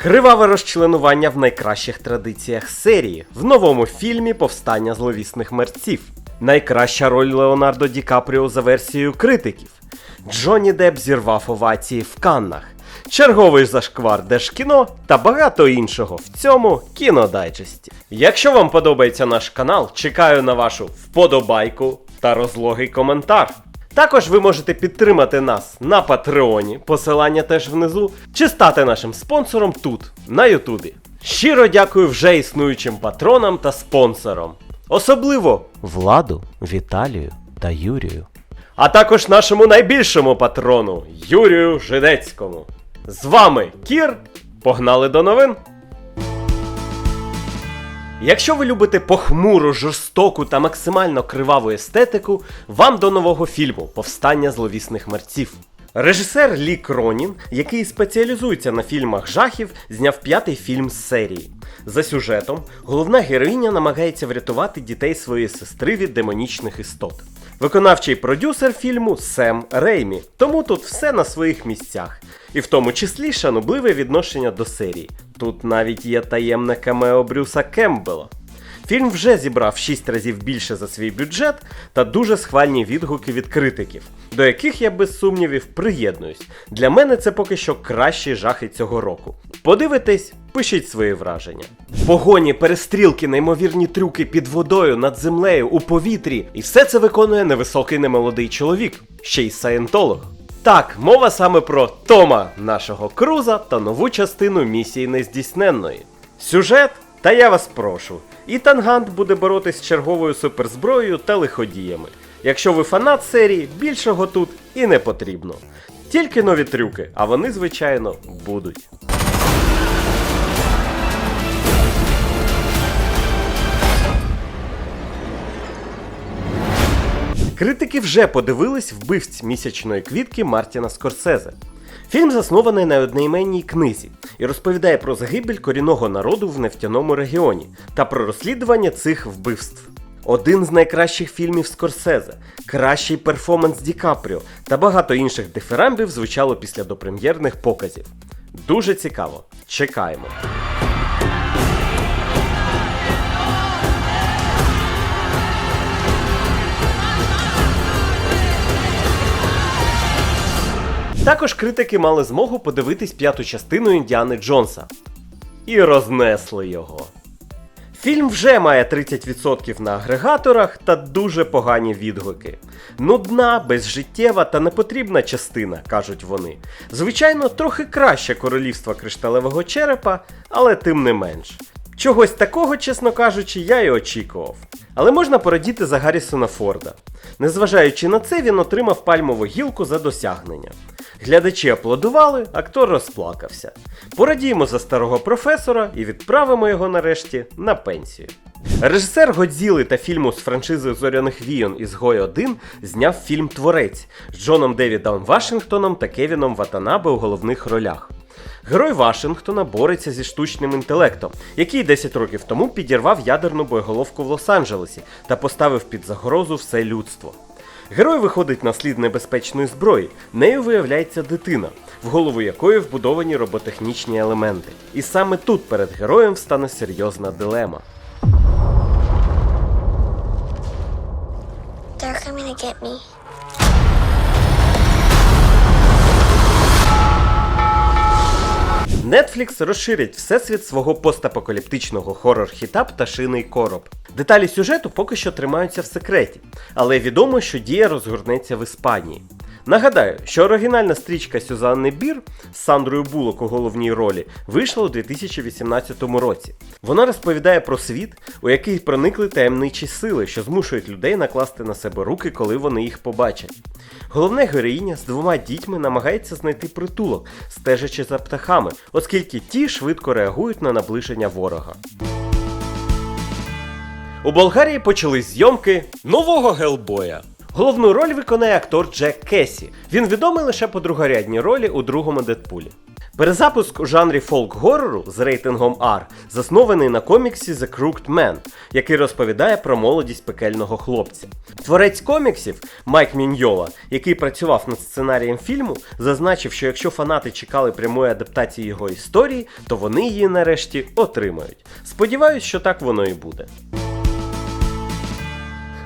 Криваве розчленування в найкращих традиціях серії в новому фільмі Повстання зловісних мерців. Найкраща роль Леонардо Ді Капріо за версією критиків. Джонні Депп зірвав овації в Каннах. Черговий зашквар Держкіно та багато іншого в цьому кінодайджесті. Якщо вам подобається наш канал, чекаю на вашу вподобайку та розлогий коментар. Також ви можете підтримати нас на Патреоні, посилання теж внизу, чи стати нашим спонсором тут, на Ютубі. Щиро дякую вже існуючим патронам та спонсорам. Особливо Владу, Віталію та Юрію. А також нашому найбільшому патрону Юрію Жидецькому. З вами Кір. Погнали до новин! Якщо ви любите похмуру, жорстоку та максимально криваву естетику, вам до нового фільму Повстання зловісних мерців. Режисер Лі Кронін, який спеціалізується на фільмах жахів, зняв п'ятий фільм з серії. За сюжетом, головна героїня намагається врятувати дітей своєї сестри від демонічних істот. Виконавчий продюсер фільму Сем Реймі, тому тут все на своїх місцях, і в тому числі шанобливе відношення до серії. Тут навіть є таємне камео Брюса Кембела. Фільм вже зібрав 6 разів більше за свій бюджет та дуже схвальні відгуки від критиків, до яких я без сумнівів приєднуюсь. Для мене це поки що кращі жахи цього року. Подивитесь, пишіть свої враження. Погоні, перестрілки, неймовірні трюки під водою, над землею, у повітрі. І все це виконує невисокий немолодий чоловік, ще й саєнтолог. Так, мова саме про Тома, нашого Круза та нову частину місії нездійсненної. Сюжет, та я вас прошу. Ітан Гант буде боротись з черговою суперзброєю та лиходіями. Якщо ви фанат серії, більшого тут і не потрібно. Тільки нові трюки, а вони, звичайно, будуть. Критики вже подивились вбивць місячної квітки Мартіна Скорсезе. Фільм заснований на одноіменній книзі і розповідає про загибель корінного народу в нефтяному регіоні та про розслідування цих вбивств. Один з найкращих фільмів Скорсезе, кращий перформанс Ді Капріо та багато інших дифирамбів звучало після допрем'єрних показів. Дуже цікаво. Чекаємо. Також критики мали змогу подивитись п'яту частину Індіани Джонса. І рознесли його. Фільм вже має 30% на агрегаторах та дуже погані відгуки. Нудна, безжиттєва та непотрібна частина, кажуть вони. Звичайно, трохи краще королівства кришталевого черепа, але тим не менш. Чогось такого, чесно кажучи, я і очікував. Але можна порадіти за Гаррісона Форда. Незважаючи на це, він отримав пальмову гілку за досягнення. Глядачі аплодували, актор розплакався. Порадіємо за старого професора і відправимо його нарешті на пенсію. Режисер Годзіли та фільму з франшизи Зоряних Війон «Ізгой 1 зняв фільм Творець з Джоном Девідом Вашингтоном та Кевіном Ватанабе у головних ролях. Герой Вашингтона бореться зі штучним інтелектом, який 10 років тому підірвав ядерну боєголовку в Лос-Анджелесі та поставив під загрозу все людство. Герой виходить на слід небезпечної зброї. Нею виявляється дитина, в голову якої вбудовані роботехнічні елементи. І саме тут перед героєм стане серйозна дилема. They're coming to get me. Netflix розширить всесвіт свого постапокаліптичного хорор-хіта Пташиний короб. Деталі сюжету поки що тримаються в секреті, але відомо, що дія розгорнеться в Іспанії. Нагадаю, що оригінальна стрічка Сюзанни Бір з Сандрою Булок у головній ролі вийшла у 2018 році. Вона розповідає про світ, у який проникли таємничі сили, що змушують людей накласти на себе руки, коли вони їх побачать. Головна героїня з двома дітьми намагається знайти притулок, стежачи за птахами, оскільки ті швидко реагують на наближення ворога. У Болгарії почались зйомки нового Гелбоя. Головну роль виконає актор Джек Кесі. Він відомий лише по другорядній ролі у другому Дедпулі. Перезапуск у жанрі фолк-горору з рейтингом R заснований на коміксі The Crooked Man, який розповідає про молодість пекельного хлопця. Творець коміксів Майк Міньйола, який працював над сценарієм фільму, зазначив, що якщо фанати чекали прямої адаптації його історії, то вони її нарешті отримають. Сподіваюсь, що так воно і буде.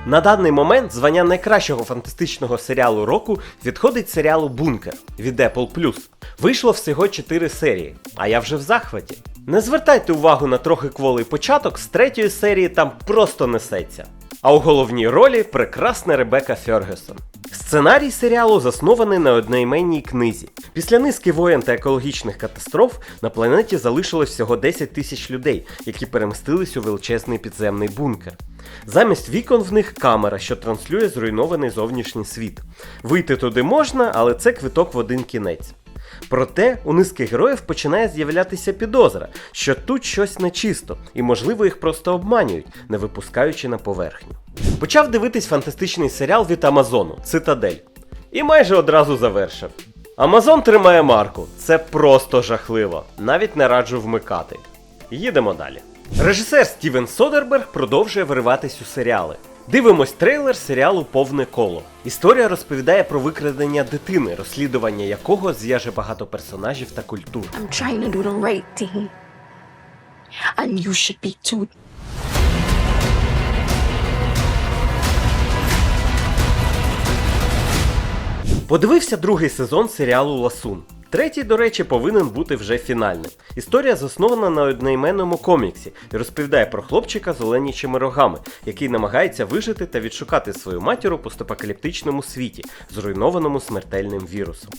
На даний момент звання найкращого фантастичного серіалу року відходить серіалу Бункер від Apple+. Вийшло всього 4 серії, а я вже в захваті. Не звертайте увагу на трохи кволий початок, з третьої серії там просто несеться. А у головній ролі прекрасна Ребека Фергюсон. Сценарій серіалу заснований на одноіменній книзі. Після низки воєн та екологічних катастроф на планеті залишилось всього 10 тисяч людей, які перемістились у величезний підземний бункер. Замість вікон в них камера, що транслює зруйнований зовнішній світ. Вийти туди можна, але це квиток в один кінець. Проте у низки героїв починає з'являтися підозра, що тут щось нечисто, і можливо їх просто обманюють, не випускаючи на поверхню. Почав дивитись фантастичний серіал від Амазону Цитадель. І майже одразу завершив. Амазон тримає марку. Це просто жахливо. Навіть не раджу вмикати. Їдемо далі. Режисер Стівен Содерберг продовжує вириватись у серіали. Дивимось трейлер серіалу Повне коло. Історія розповідає про викрадення дитини, розслідування якого зв'яже багато персонажів та культур. I'm trying to do the right thing. And you should be too. Подивився другий сезон серіалу Ласун. Третій, до речі, повинен бути вже фінальним. Історія заснована на одноіменному коміксі і розповідає про хлопчика з оленячими рогами, який намагається вижити та відшукати свою матір у постапокаліптичному світі, зруйнованому смертельним вірусом.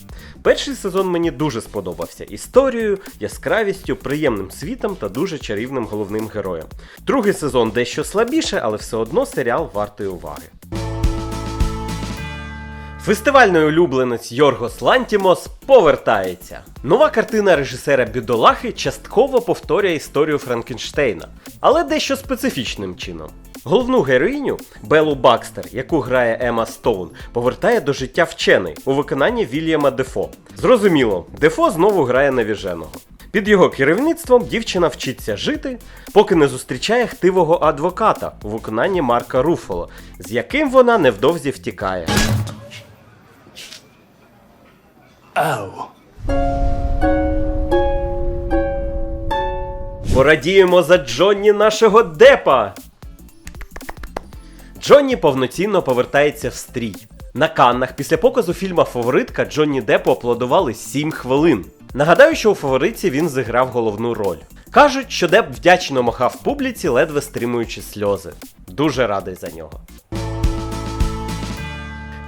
Перший сезон мені дуже сподобався історією, яскравістю, приємним світом та дуже чарівним головним героєм. Другий сезон дещо слабіше, але все одно серіал вартий уваги. Фестивальний улюбленець Йоргос Лантімос повертається. Нова картина режисера Бідолахи частково повторює історію Франкенштейна, але дещо специфічним чином. Головну героїню Белу Бакстер, яку грає Ема Стоун, повертає до життя вчений у виконанні Вільяма Дефо. Зрозуміло, Дефо знову грає навіженого. Під його керівництвом дівчина вчиться жити, поки не зустрічає хтивого адвоката у виконанні Марка Руфоло, з яким вона невдовзі втікає. Порадіємо за Джонні нашого депа. Джонні повноцінно повертається в стрій. На Каннах після показу фільма Фаворитка Джонні Депу аплодували 7 хвилин. Нагадаю, що у фаворитці він зіграв головну роль. Кажуть, що Деп вдячно махав публіці, ледве стримуючи сльози. Дуже радий за нього.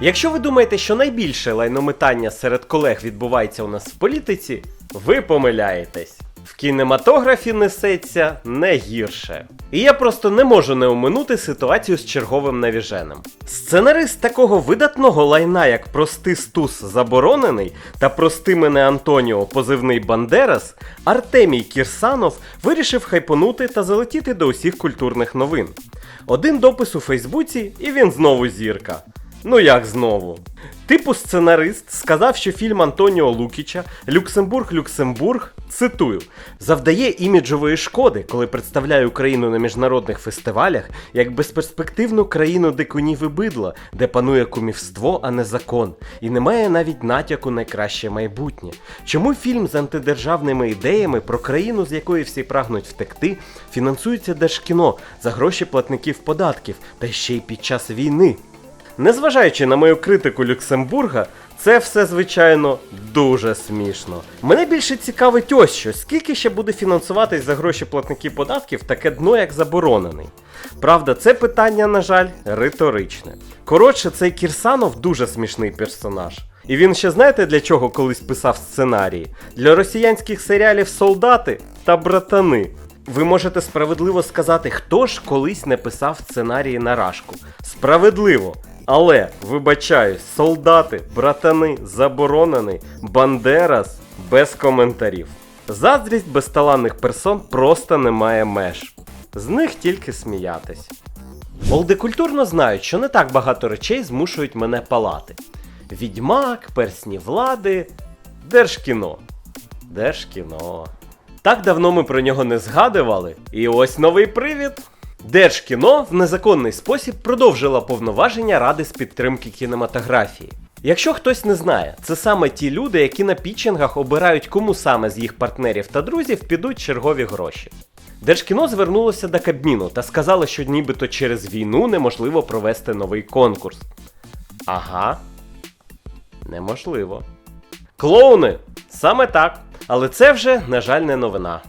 Якщо ви думаєте, що найбільше лайнометання серед колег відбувається у нас в політиці, ви помиляєтесь. В кінематографі несеться не гірше. І я просто не можу не оминути ситуацію з черговим навіженим. Сценарист такого видатного лайна, як простий стус заборонений та прости мене Антоніо позивний Бандерас, Артемій Кірсанов вирішив хайпонути та залетіти до усіх культурних новин. Один допис у Фейсбуці, і він знову зірка. Ну як знову? Типу сценарист сказав, що фільм Антоніо Лукіча Люксембург Люксембург цитую завдає іміджової шкоди, коли представляє Україну на міжнародних фестивалях як безперспективну країну дикунів і бидла, де панує кумівство, а не закон, і немає навіть натяку на краще майбутнє. Чому фільм з антидержавними ідеями про країну, з якої всі прагнуть втекти, фінансується держкіно за гроші платників податків та ще й під час війни? Незважаючи на мою критику Люксембурга, це все, звичайно, дуже смішно. Мене більше цікавить ось що, скільки ще буде фінансуватись за гроші платників податків таке дно, як заборонений. Правда, це питання, на жаль, риторичне. Коротше, цей Кірсанов дуже смішний персонаж. І він ще знаєте для чого колись писав сценарії? Для росіянських серіалів солдати та братани. Ви можете справедливо сказати, хто ж колись не писав сценарії на рашку. Справедливо. Але, вибачаюсь, солдати, братани, заборонений, Бандерас без коментарів. Заздрість безталанних персон просто не має меж. З них тільки сміятись. Олдекультурно знають, що не так багато речей змушують мене палати. Відьмак, персні влади, держкіно. Держкіно. Так давно ми про нього не згадували, і ось новий привід. Держкіно в незаконний спосіб продовжило повноваження Ради з підтримки кінематографії. Якщо хтось не знає, це саме ті люди, які на пітчингах обирають, кому саме з їх партнерів та друзів підуть чергові гроші. Держкіно звернулося до Кабміну та сказало, що нібито через війну неможливо провести новий конкурс. Ага, неможливо. Клоуни! Саме так. Але це вже, на жаль, не новина.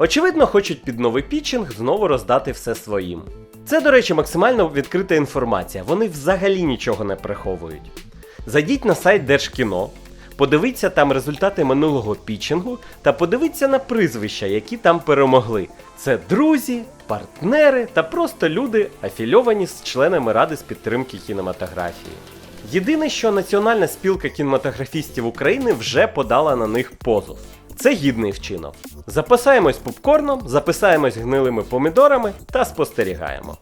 Очевидно, хочуть під новий пітчинг знову роздати все своїм. Це, до речі, максимально відкрита інформація. Вони взагалі нічого не приховують. Зайдіть на сайт Держкіно, подивіться там результати минулого пітчингу та подивіться на прізвища, які там перемогли. Це друзі, партнери та просто люди, афільовані з членами Ради з підтримки кінематографії. Єдине, що Національна спілка кінематографістів України вже подала на них позов. Це гідний вчинок. Запасаємось попкорном, записаємось гнилими помідорами та спостерігаємо.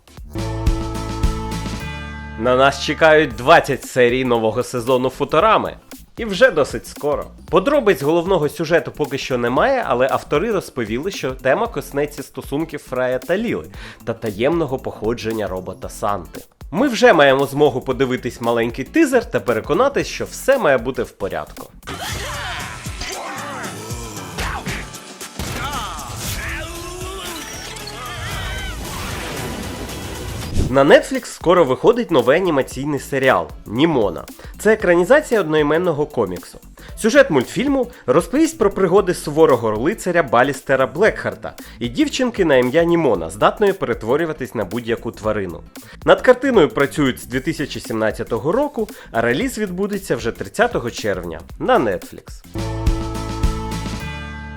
На нас чекають 20 серій нового сезону Футурами. І вже досить скоро. Подробиць головного сюжету поки що немає, але автори розповіли, що тема коснеться стосунків Фрая та Ліли та таємного походження робота Санти. Ми вже маємо змогу подивитись маленький тизер та переконатись, що все має бути в порядку. На Netflix скоро виходить новий анімаційний серіал Німона. Це екранізація одноіменного коміксу. Сюжет мультфільму розповість про пригоди суворого лицаря Балістера Блекхарта і дівчинки на ім'я Німона, здатної перетворюватись на будь-яку тварину. Над картиною працюють з 2017 року, а реліз відбудеться вже 30 червня на Netflix.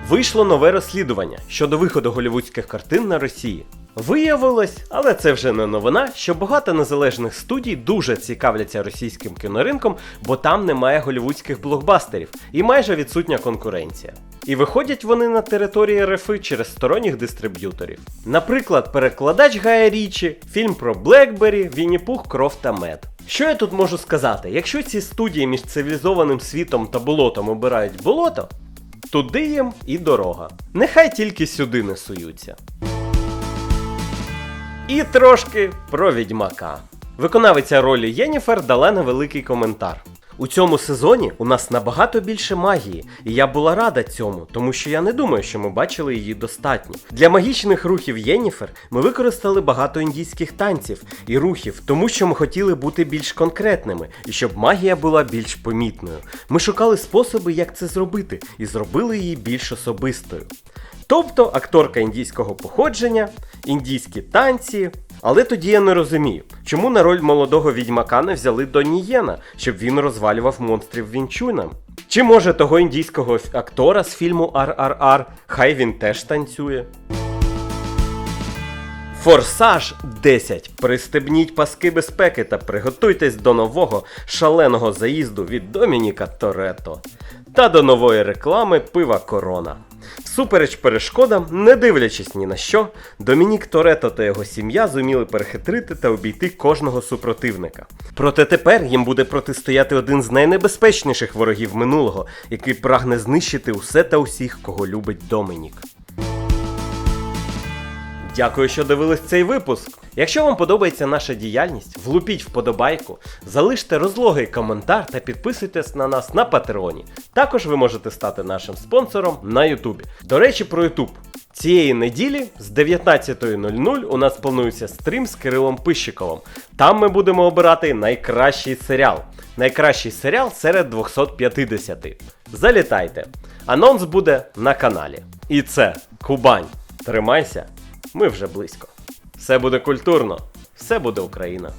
Вийшло нове розслідування щодо виходу голівудських картин на Росії. Виявилось, але це вже не новина, що багато незалежних студій дуже цікавляться російським кіноринком, бо там немає голівудських блокбастерів і майже відсутня конкуренція. І виходять вони на території РФ через сторонніх дистриб'юторів. Наприклад, перекладач Гая Річі, фільм про Блекбері, Вінні-Пух, Кров та Мед. Що я тут можу сказати? Якщо ці студії між цивілізованим світом та болотом обирають болото, туди їм і дорога. Нехай тільки сюди не суються. І трошки про відьмака. Виконавиця ролі Єніфер дала невеликий коментар. У цьому сезоні у нас набагато більше магії, і я була рада цьому, тому що я не думаю, що ми бачили її достатньо. Для магічних рухів Єніфер ми використали багато індійських танців і рухів, тому що ми хотіли бути більш конкретними і щоб магія була більш помітною. Ми шукали способи, як це зробити, і зробили її більш особистою. Тобто акторка індійського походження, індійські танці. Але тоді я не розумію, чому на роль молодого відьмака не взяли Доні Єна, щоб він розвалював монстрів Вінчуна. Чи може того індійського актора з фільму RRR, хай він теж танцює. Форсаж 10. Пристебніть паски безпеки та приготуйтесь до нового шаленого заїзду від Домініка Торетто та до нової реклами пива Корона. Всупереч перешкодам, не дивлячись ні на що, Домінік Торето та його сім'я зуміли перехитрити та обійти кожного супротивника. Проте тепер їм буде протистояти один з найнебезпечніших ворогів минулого, який прагне знищити усе та усіх, кого любить Домінік. Дякую, що дивились цей випуск. Якщо вам подобається наша діяльність, влупіть вподобайку, залиште розлогий коментар та підписуйтесь на нас на Патреоні. Також ви можете стати нашим спонсором на Ютубі. До речі, про Ютуб. Цієї неділі з 19.00 у нас планується стрім з Кирилом Пищиковим. Там ми будемо обирати найкращий серіал. Найкращий серіал серед 250. Залітайте. Анонс буде на каналі. І це Кубань. Тримайся, ми вже близько. Все буде культурно, все буде Україна.